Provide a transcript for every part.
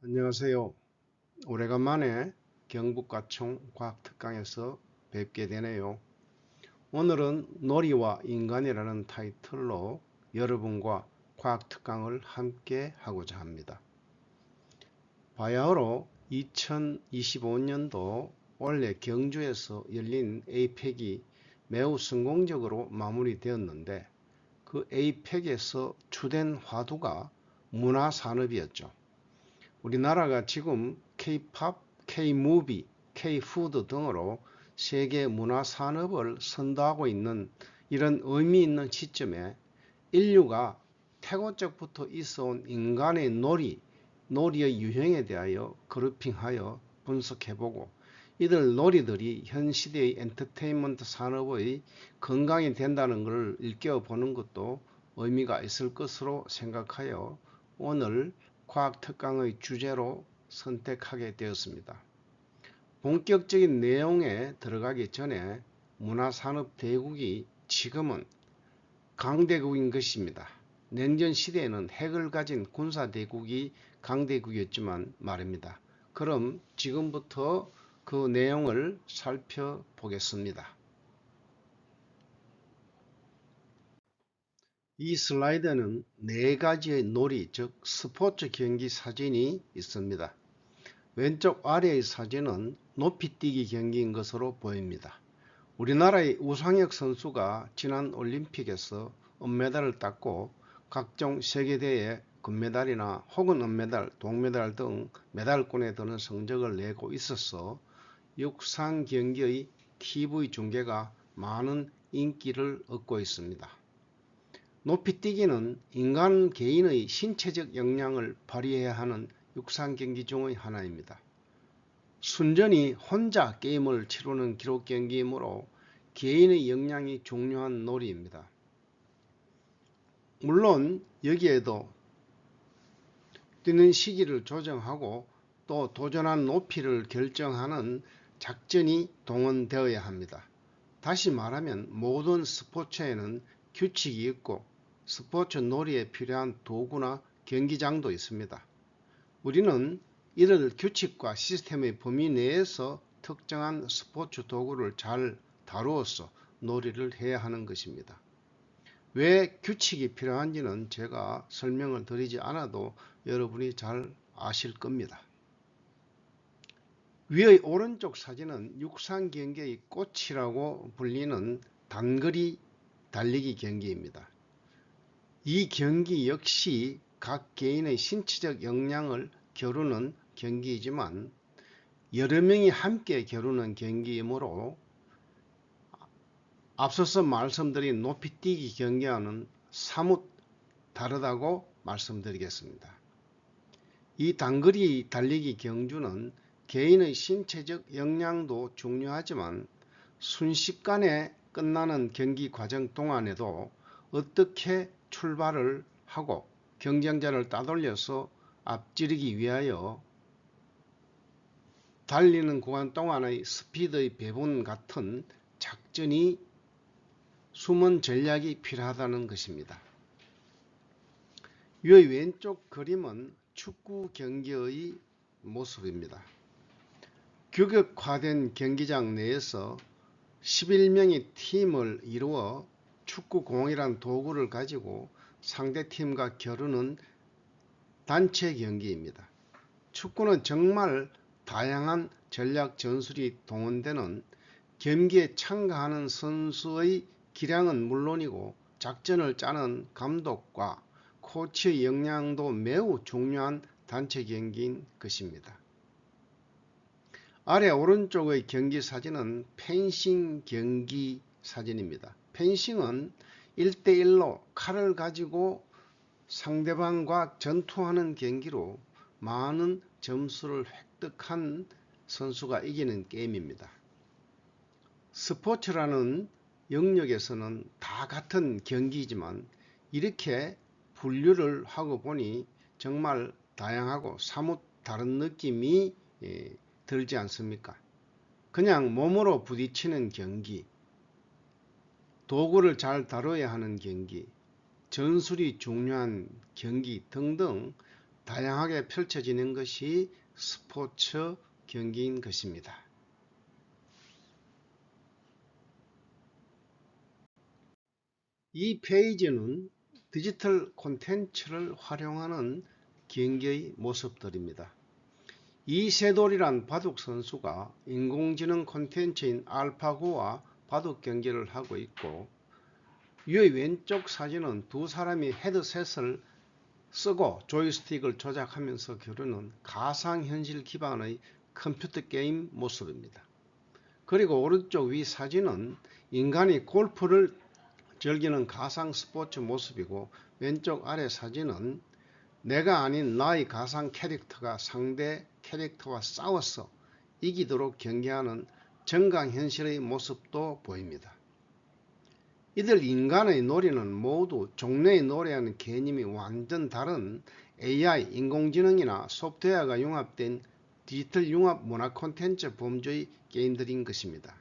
안녕하세요. 오래간만에 경북과청 과학특강에서 뵙게 되네요. 오늘은 놀이와 인간이라는 타이틀로 여러분과 과학특강을 함께 하고자 합니다. 바야흐로 2025년도 원래 경주에서 열린 에이펙이 매우 성공적으로 마무리되었는데 그 에이펙에서 주된 화두가 문화산업이었죠. 우리나라가 지금 K-팝, K-무비, K-푸드 등으로 세계 문화 산업을 선도하고 있는 이런 의미 있는 시점에 인류가 태고적부터 있어온 인간의 놀이, 놀이의 유형에 대하여 그룹핑하여 분석해보고 이들 놀이들이 현 시대의 엔터테인먼트 산업의 건강이 된다는 것을 일깨워보는 것도 의미가 있을 것으로 생각하여 오늘 과학 특강의 주제로 선택하게 되었습니다. 본격적인 내용에 들어가기 전에 문화산업 대국이 지금은 강대국인 것입니다. 냉전 시대에는 핵을 가진 군사대국이 강대국이었지만 말입니다. 그럼 지금부터 그 내용을 살펴보겠습니다. 이 슬라이드는 네 가지의 놀이, 즉 스포츠 경기 사진이 있습니다. 왼쪽 아래의 사진은 높이뛰기 경기인 것으로 보입니다. 우리나라의 우상혁 선수가 지난 올림픽에서 은메달을 땄고 각종 세계대회 금메달이나 혹은 은메달, 동메달 등 메달권에 드는 성적을 내고 있어서 육상 경기의 TV 중계가 많은 인기를 얻고 있습니다. 높이뛰기는 인간 개인의 신체적 역량을 발휘해야 하는 육상 경기 중의 하나입니다. 순전히 혼자 게임을 치르는 기록 경기이므로 개인의 역량이 중요한 놀이입니다. 물론 여기에도 뛰는 시기를 조정하고 또 도전한 높이를 결정하는 작전이 동원되어야 합니다. 다시 말하면 모든 스포츠에는 규칙이 있고 스포츠 놀이에 필요한 도구나 경기장도 있습니다. 우리는 이를 규칙과 시스템의 범위 내에서 특정한 스포츠 도구를 잘 다루어서 놀이를 해야 하는 것입니다. 왜 규칙이 필요한지는 제가 설명을 드리지 않아도 여러분이 잘 아실 겁니다. 위의 오른쪽 사진은 육상 경기의 꽃이라고 불리는 단거리 달리기 경기입니다. 이 경기 역시 각 개인의 신체적 역량을 겨루는 경기이지만 여러 명이 함께 겨루는 경기이므로 앞서서 말씀드린 높이뛰기 경기와는 사뭇 다르다고 말씀드리겠습니다. 이 단거리 달리기 경주는 개인의 신체적 역량도 중요하지만 순식간에 끝나는 경기 과정 동안에도 어떻게 출발을 하고 경쟁자를 따돌려서 앞지르기 위하여 달리는 구간 동안의 스피드의 배분 같은 작전이 숨은 전략이 필요하다는 것입니다. 이 왼쪽 그림은 축구 경기의 모습입니다. 규격화된 경기장 내에서 11명의 팀을 이루어 축구 공이란 도구를 가지고 상대팀과 겨루는 단체 경기입니다. 축구는 정말 다양한 전략 전술이 동원되는 경기에 참가하는 선수의 기량은 물론이고 작전을 짜는 감독과 코치의 역량도 매우 중요한 단체 경기인 것입니다. 아래 오른쪽의 경기 사진은 펜싱 경기 사진입니다. 펜싱은 1대1로 칼을 가지고 상대방과 전투하는 경기로 많은 점수를 획득한 선수가 이기는 게임입니다. 스포츠라는 영역에서는 다 같은 경기이지만 이렇게 분류를 하고 보니 정말 다양하고 사뭇 다른 느낌이 예, 들지 않습니까? 그냥 몸으로 부딪히는 경기, 도구를 잘 다뤄야 하는 경기, 전술이 중요한 경기 등등 다양하게 펼쳐지는 것이 스포츠 경기인 것입니다. 이 페이지는 디지털 콘텐츠를 활용하는 경기의 모습들입니다. 이세돌이란 바둑 선수가 인공지능 콘텐츠인 알파고와 바둑 경기를 하고 있고 위의 왼쪽 사진은 두 사람이 헤드셋을 쓰고 조이스틱을 조작하면서 겨루는 가상현실 기반의 컴퓨터 게임 모습입니다. 그리고 오른쪽 위 사진은 인간이 골프를 즐기는 가상 스포츠 모습이고 왼쪽 아래 사진은 내가 아닌 나의 가상 캐릭터가 상대 캐릭터와 싸워서 이기도록 경기하는 정강현실의 모습도 보입니다. 이들 인간의 놀이는 모두 종래의 놀이하는 개념이 완전 다른 AI, 인공지능이나 소프트웨어가 융합된 디지털 융합 문화 콘텐츠 범주의 게임들인 것입니다.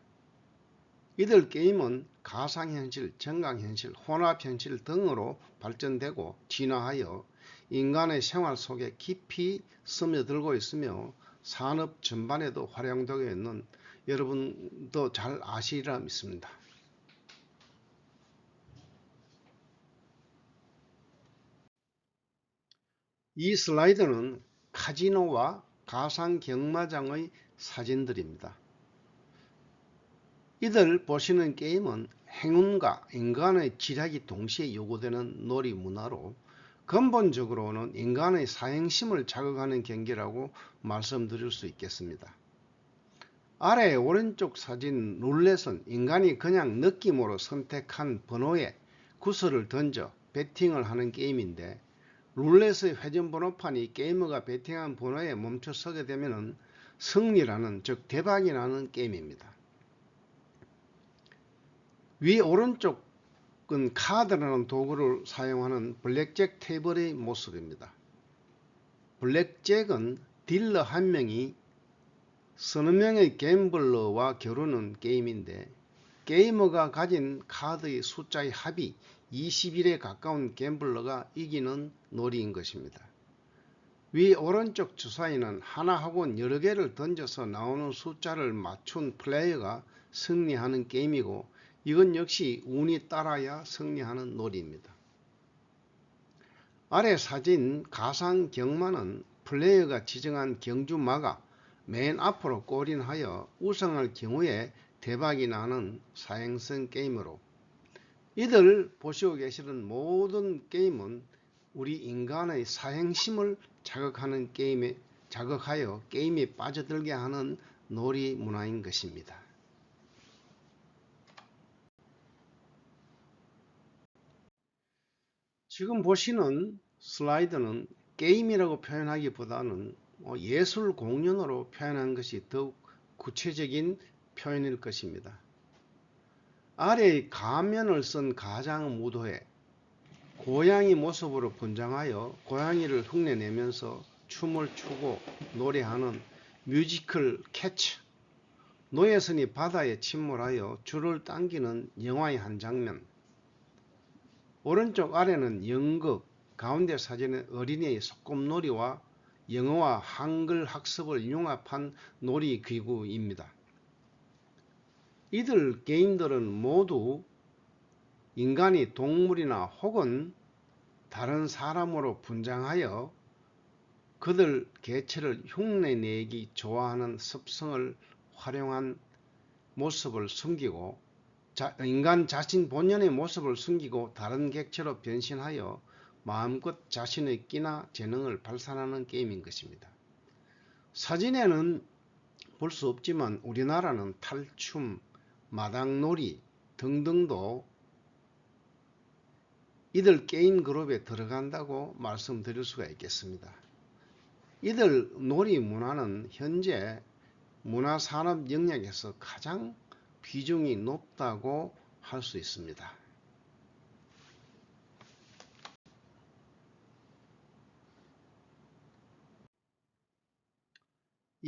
이들 게임은 가상현실, 정강현실, 혼합현실 등으로 발전되고 진화하여 인간의 생활 속에 깊이 스며들고 있으며 산업 전반에도 활용되고 있는 여러분도 잘 아시리라 믿습니다. 이 슬라이드는 카지노와 가상 경마장의 사진들입니다. 이들 보시는 게임은 행운과 인간의 지략이 동시에 요구되는 놀이 문화로 근본적으로는 인간의 사행심을 자극하는 경기라고 말씀드릴 수 있겠습니다. 아래 오른쪽 사진 룰렛은 인간이 그냥 느낌으로 선택한 번호에 구슬을 던져 배팅을 하는 게임인데 룰렛의 회전 번호판이 게이머가 배팅한 번호에 멈춰 서게 되면 승리라는 즉 대박이 나는 게임입니다. 위 오른쪽은 카드라는 도구를 사용하는 블랙잭 테이블의 모습입니다. 블랙잭은 딜러 한 명이 서너 명의 갬블러와 겨루는 게임인데 게이머가 가진 카드의 숫자의 합이 20일에 가까운 갬블러가 이기는 놀이인 것입니다. 위 오른쪽 주사위는 하나 혹은 여러 개를 던져서 나오는 숫자를 맞춘 플레이어가 승리하는 게임이고 이건 역시 운이 따라야 승리하는 놀이입니다. 아래 사진 가상 경마는 플레이어가 지정한 경주마가 맨 앞으로 골인하여 우승할 경우에 대박이 나는 사행성 게임으로 이들 보시고 계시는 모든 게임은 우리 인간의 사행심을 자극하는 게임에 자극하여 게임에 빠져들게 하는 놀이 문화인 것입니다. 지금 보시는 슬라이드는 게임이라고 표현하기보다는 뭐 예술 공연으로 표현한 것이 더욱 구체적인 표현일 것입니다. 아래의 가면을 쓴 가장 무도회 고양이 모습으로 분장하여 고양이를 흉내내면서 춤을 추고 노래하는 뮤지컬 캐치 노예선이 바다에 침몰하여 줄을 당기는 영화의 한 장면 오른쪽 아래는 연극 가운데 사진은 어린이의 소꿉놀이와 영어와 한글 학습을 융합한 놀이기구입니다. 이들 게임들은 모두 인간이 동물이나 혹은 다른 사람으로 분장하여 그들 개체를 흉내내기 좋아하는 습성을 활용한 모습을 숨기고 자, 인간 자신 본연의 모습을 숨기고 다른 객체로 변신하여 마음껏 자신의 끼나 재능을 발산하는 게임인 것입니다. 사진에는 볼 수 없지만 우리나라는 탈춤, 마당놀이 등등도 이들 게임 그룹에 들어간다고 말씀드릴 수가 있겠습니다. 이들 놀이 문화는 현재 문화산업 영역에서 가장 비중이 높다고 할 수 있습니다.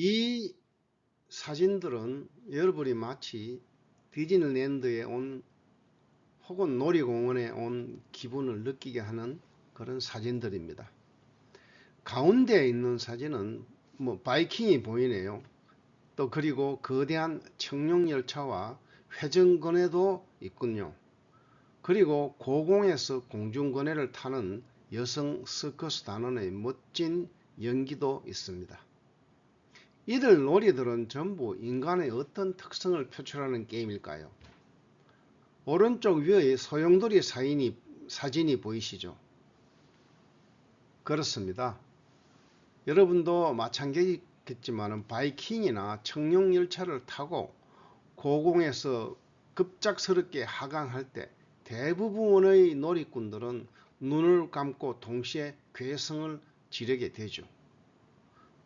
이 사진들은 여러분이 마치 디즈니랜드에 온 혹은 놀이공원에 온 기분을 느끼게 하는 그런 사진들입니다. 가운데에 있는 사진은 뭐 바이킹이 보이네요. 또 그리고 거대한 청룡열차와 회전거네도 있군요. 그리고 고공에서 공중거네를 타는 여성 서커스 단원의 멋진 연기도 있습니다. 이들 놀이들은 전부 인간의 어떤 특성을 표출하는 게임일까요? 오른쪽 위의 소용돌이 사인이, 사진이 보이시죠? 그렇습니다. 여러분도 마찬가지겠지만 바이킹이나 청룡열차를 타고 고공에서 급작스럽게 하강할 때 대부분의 놀이꾼들은 눈을 감고 동시에 괴성을 지르게 되죠.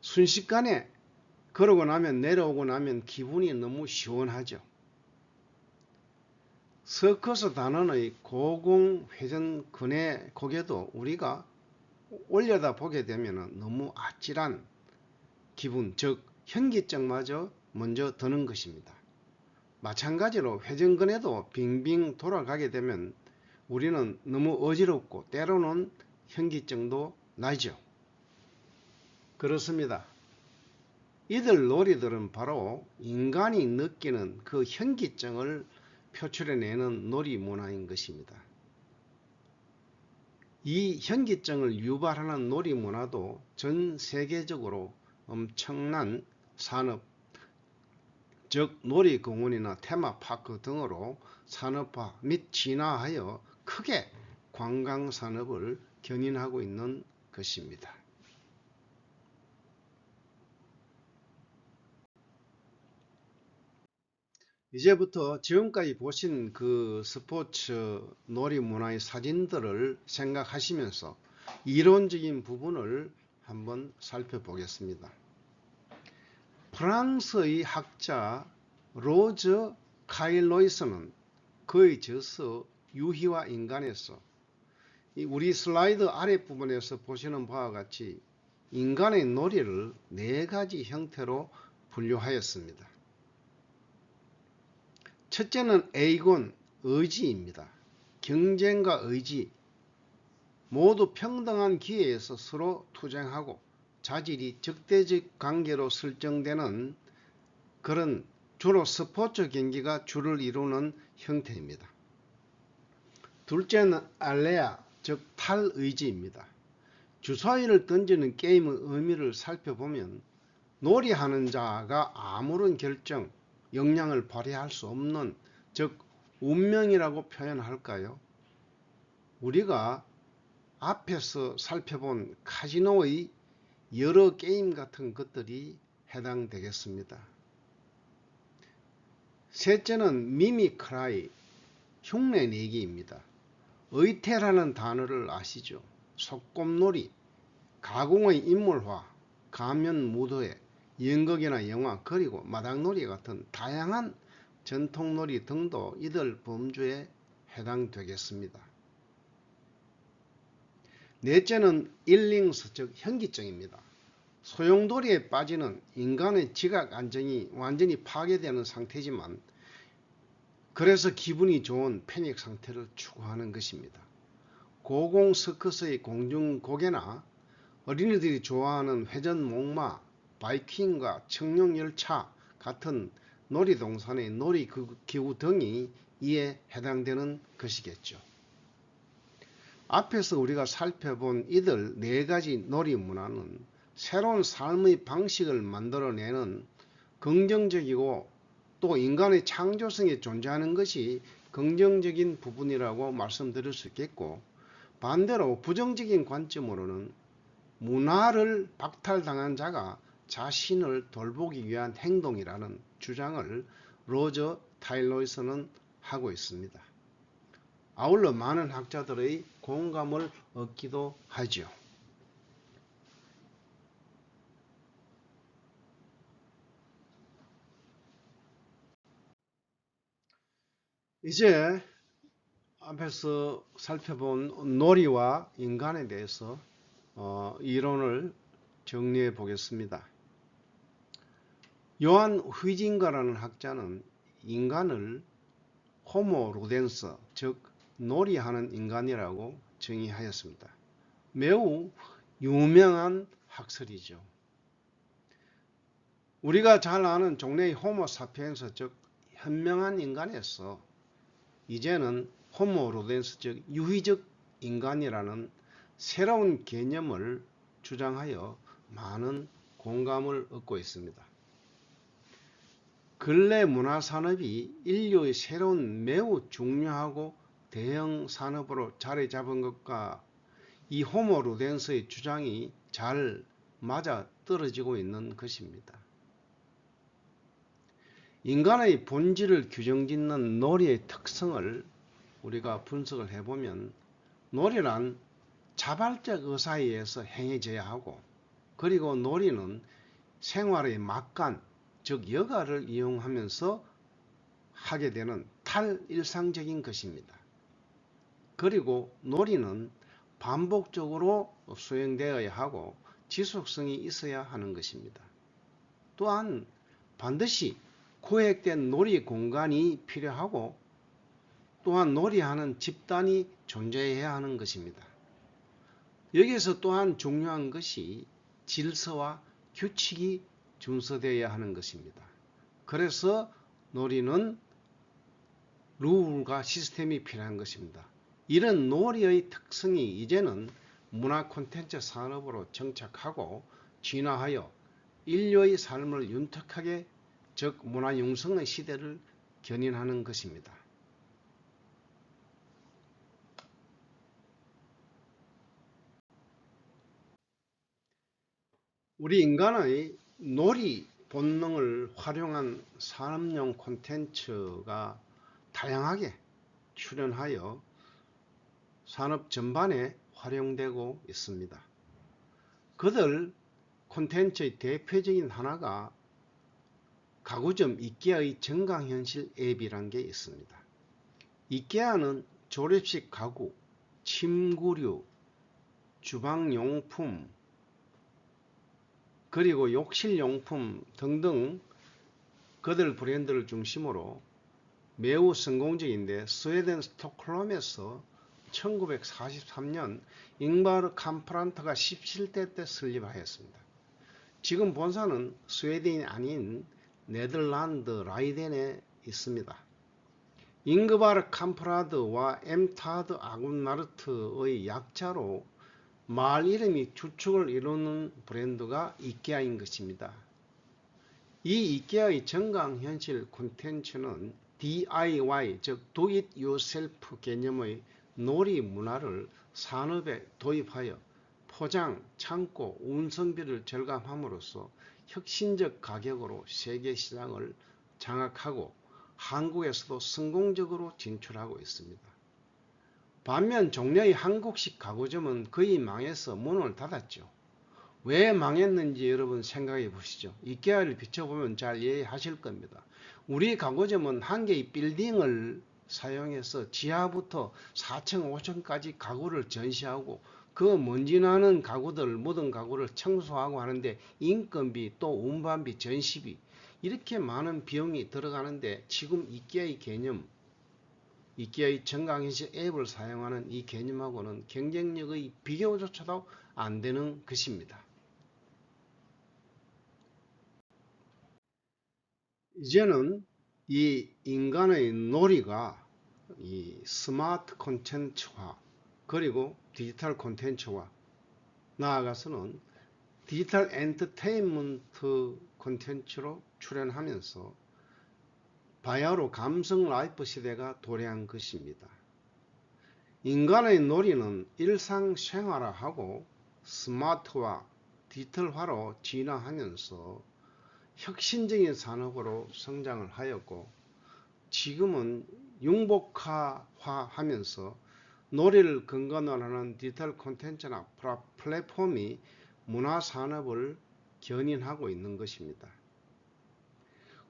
순식간에 그러고 나면 내려오고 나면 기분이 너무 시원하죠. 서커스 단원의 고공회전 근해 고개도 우리가 올려다 보게 되면 너무 아찔한 기분, 즉 현기증마저 먼저 드는 것입니다. 마찬가지로 회전근에도 빙빙 돌아가게 되면 우리는 너무 어지럽고 때로는 현기증도 나죠. 그렇습니다. 이들 놀이들은 바로 인간이 느끼는 그 현기증을 표출해내는 놀이 문화인 것입니다. 이 현기증을 유발하는 놀이 문화도 전 세계적으로 엄청난 산업, 즉 놀이공원이나 테마파크 등으로 산업화 및 진화하여 크게 관광산업을 견인하고 있는 것입니다. 이제부터 지금까지 보신 그 스포츠 놀이 문화의 사진들을 생각하시면서 이론적인 부분을 한번 살펴보겠습니다. 프랑스의 학자 로즈 카일로이스는 그의 저서 유희와 인간에서 우리 슬라이드 아랫부분에서 보시는 바와 같이 인간의 놀이를 네 가지 형태로 분류하였습니다. 첫째는 A군 의지입니다. 경쟁과 의지 모두 평등한 기회에서 서로 투쟁하고 자질이 적대적 관계로 설정되는 그런 주로 스포츠 경기가 주를 이루는 형태입니다. 둘째는 알레아 즉 탈의지입니다. 주사위를 던지는 게임의 의미를 살펴보면 놀이하는 자가 아무런 결정, 영향을 발휘할 수 없는 즉 운명이라고 표현할까요? 우리가 앞에서 살펴본 카지노의 여러 게임 같은 것들이 해당되겠습니다. 셋째는 미미크라이 흉내내기입니다. 의태라는 단어를 아시죠? 속곰놀이, 가공의 인물화, 가면 무도회, 연극이나 영화 그리고 마당놀이 같은 다양한 전통놀이 등도 이들 범주에 해당되겠습니다. 넷째는 일링스 즉 현기증입니다. 소용돌이에 빠지는 인간의 지각 안정이 완전히 파괴되는 상태지만 그래서 기분이 좋은 패닉 상태를 추구하는 것입니다. 고공 서커스의 공중 고개나 어린이들이 좋아하는 회전 목마, 바이킹과 청룡열차 같은 놀이동산의 놀이기구 등이 이에 해당되는 것이겠죠. 앞에서 우리가 살펴본 이들 네 가지 놀이 문화는 새로운 삶의 방식을 만들어내는 긍정적이고 또 인간의 창조성이 존재하는 것이 긍정적인 부분이라고 말씀드릴 수 있겠고 반대로 부정적인 관점으로는 문화를 박탈당한 자가 자신을 돌보기 위한 행동이라는 주장을 로저 타일러에서는 하고 있습니다. 아울러 많은 학자들의 공감을 얻기도 하죠. 이제 앞에서 살펴본 놀이와 인간에 대해서 어, 이론을 정리해 보겠습니다. 요한 휘징가라는 학자는 인간을 호모 루덴서 즉 놀이하는 인간이라고 정의하였습니다. 매우 유명한 학설이죠. 우리가 잘 아는 종래의 호모 사피엔스 즉 현명한 인간에서 이제는 호모 루덴스 즉 유희적 인간이라는 새로운 개념을 주장하여 많은 공감을 얻고 있습니다. 근래 문화산업이 인류의 새로운 매우 중요하고 대형 산업으로 자리 잡은 것과 이 호모 루덴스의 주장이 잘 맞아 떨어지고 있는 것입니다. 인간의 본질을 규정짓는 놀이의 특성을 우리가 분석을 해보면 놀이란 자발적 의사에 의해서 행해져야 하고 그리고 놀이는 생활의 막간 즉 여가를 이용하면서 하게 되는 탈일상적인 것입니다. 그리고 놀이는 반복적으로 수행되어야 하고 지속성이 있어야 하는 것입니다. 또한 반드시 구획된 놀이 공간이 필요하고 또한 놀이하는 집단이 존재해야 하는 것입니다. 여기서 또한 중요한 것이 질서와 규칙이 준수되어야 하는 것입니다. 그래서 놀이는 룰과 시스템이 필요한 것입니다. 이런 놀이의 특성이 이제는 문화 콘텐츠 산업으로 정착하고 진화하여 인류의 삶을 윤택하게 즉 문화 융성의 시대를 견인하는 것입니다. 우리 인간의 놀이 본능을 활용한 산업용 콘텐츠가 다양하게 출현하여 산업 전반에 활용되고 있습니다. 그들 콘텐츠의 대표적인 하나가 가구점 이케아의 정강현실 앱이란 게 있습니다. 이케아는 조립식 가구, 침구류, 주방용품, 그리고 욕실용품 등등 그들 브랜드를 중심으로 매우 성공적인데 스웨덴 스톡홀름에서 1943년 잉바르 캄프란트가 17대 때 설립하였습니다. 지금 본사는 스웨덴이 아닌 네덜란드 라이덴에 있습니다. 잉그바르 캄프라드와 엠타드 아군나르트의 약자로 말 이름이 주축을 이루는 브랜드가 이케아인 것입니다. 이 이케아의 정강현실 콘텐츠는 DIY 즉 Do It Yourself 개념의 놀이 문화를 산업에 도입하여 포장, 창고, 운송비를 절감함으로써 혁신적 가격으로 세계 시장을 장악하고 한국에서도 성공적으로 진출하고 있습니다. 반면 종래의 한국식 가구점은 거의 망해서 문을 닫았죠. 왜 망했는지 여러분 생각해 보시죠. 이케아를 비춰보면 잘 이해하실 겁니다. 우리 가구점은 한 개의 빌딩을 사용해서 지하부터 4층, 5층까지 가구를 전시하고 그 먼지 나는 가구들, 묻은 가구를 청소하고 하는데 인건비, 또 운반비, 전시비 이렇게 많은 비용이 들어가는데 지금 이케아의 개념, 이케아의 정강현실 앱을 사용하는 이 개념하고는 경쟁력의 비교조차도 안 되는 것입니다. 이제는 이 인간의 놀이가 이 스마트 콘텐츠화 그리고 디지털 콘텐츠와 나아가서는 디지털 엔터테인먼트 콘텐츠로 출연하면서 바야흐로 감성 라이프 시대가 도래한 것입니다. 인간의 놀이는 일상생활화하고 스마트화, 디지털화로 진화하면서 혁신적인 산업으로 성장을 하였고 지금은 융복화하면서 놀이를 근간으로 하는 디지털 콘텐츠나 플랫폼이 문화산업을 견인하고 있는 것입니다.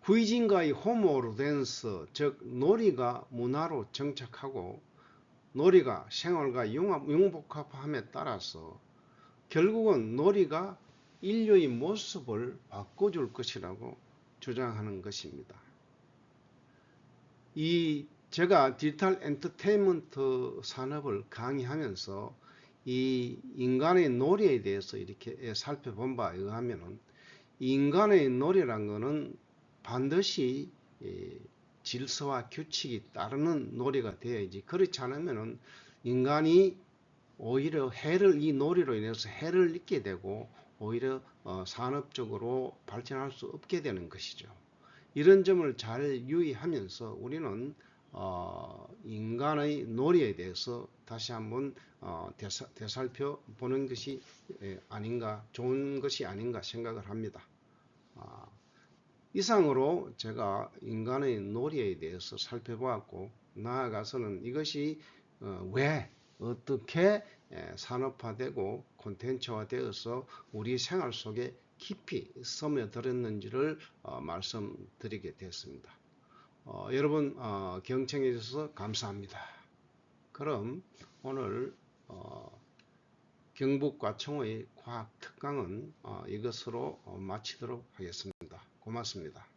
후이진과의 호모르덴스 즉 놀이가 문화로 정착하고 놀이가 생활과 융복합함에 따라서 결국은 놀이가 인류의 모습을 바꿔줄 것이라고 주장하는 것입니다. 이 제가 디지털 엔터테인먼트 산업을 강의하면서 이 인간의 놀이에 대해서 이렇게 살펴본 바에 의하면은 인간의 놀이란 거는 반드시 예, 질서와 규칙이 따르는 놀이가 되어야지 그렇지 않으면은 인간이 오히려 해를 이 놀이로 인해서 해를 입게 되고 오히려 어, 산업적으로 발전할 수 없게 되는 것이죠. 이런 점을 잘 유의하면서 우리는 어, 인간의 놀이에 대해서 다시 한번 어, 되사, 되살펴 보는 것이 예, 아닌가 좋은 것이 아닌가 생각을 합니다. 아, 이상으로 제가 인간의 놀이에 대해서 살펴보았고 나아가서는 이것이 어, 왜 어떻게 에, 산업화되고 콘텐츠화되어서 우리 생활 속에 깊이 스며들었는지를 어, 말씀드리게 됐습니다. 어, 여러분 어, 경청해 주셔서 감사합니다. 그럼 오늘 어, 경북과청의 과학 특강은 어, 이것으로 어, 마치도록 하겠습니다. 고맙습니다.